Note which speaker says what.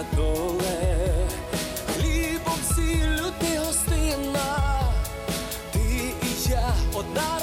Speaker 1: моя доле, хлібом сіллю ти гостина, ти і я одна.